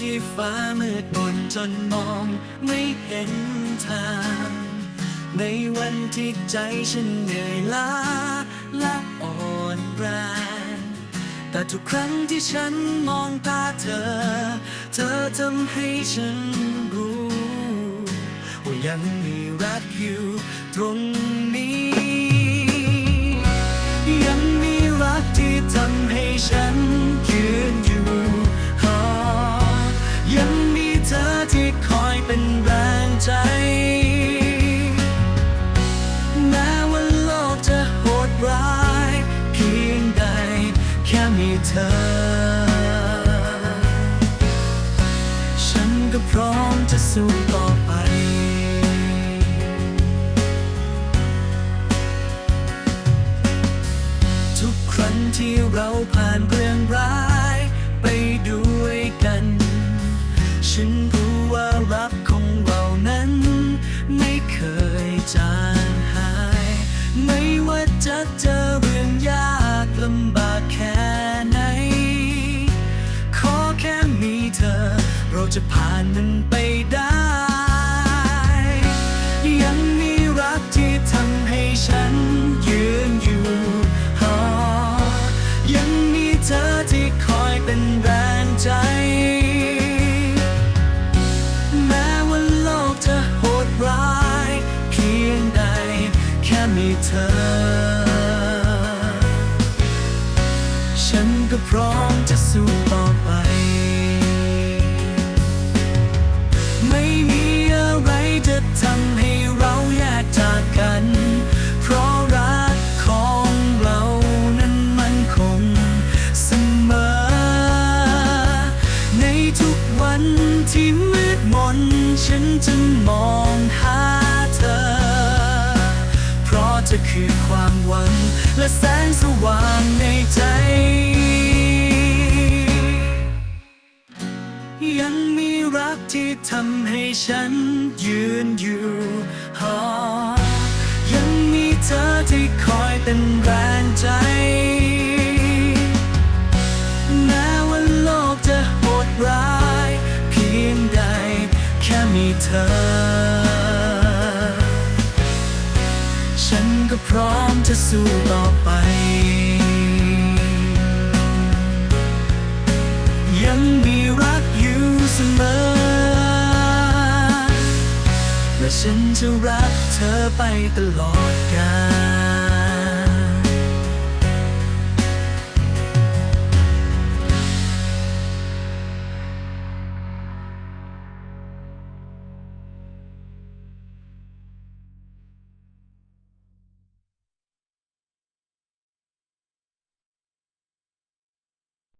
ที่ฟ้ามืดมนจนมองไม่เห็นทาง ในวันที่ใจฉันเหนื่อยล้าและอ่อนแรงแต่ทุกครั้งที่ฉันมองตาเธอ เธอทำให้ฉันรู้ ว่ายังมีรักอยู่ตรง มีเธอ ฉันก็พร้อมจะสู้ต่อไป ทุกครั้งที่เราผ่านเรื่องร้ายไปดู ทำให้ฉันยืนอยู่หอยังมีเธอที่คอยเป็นแรงใจ แม้ว่าโลกจะโหดร้าย เพียงใดแค่มีเธอ ฉันก็พร้อมจะสู้ต่อไป ทุกวันที่มืดมน ฉันจะมองหาเธอ เพราะเธอคือความหวัง และแสงสว่างในใจ ยังมีรักที่ทำให้ฉันยืนอยู่หอยังมีเธอที่คอยเป็นแรงใจ ก็พร้อมจะสู้ต่อไป ยังมีรักอยู่เสมอ และฉันจะรักเธอไปตลอดกาล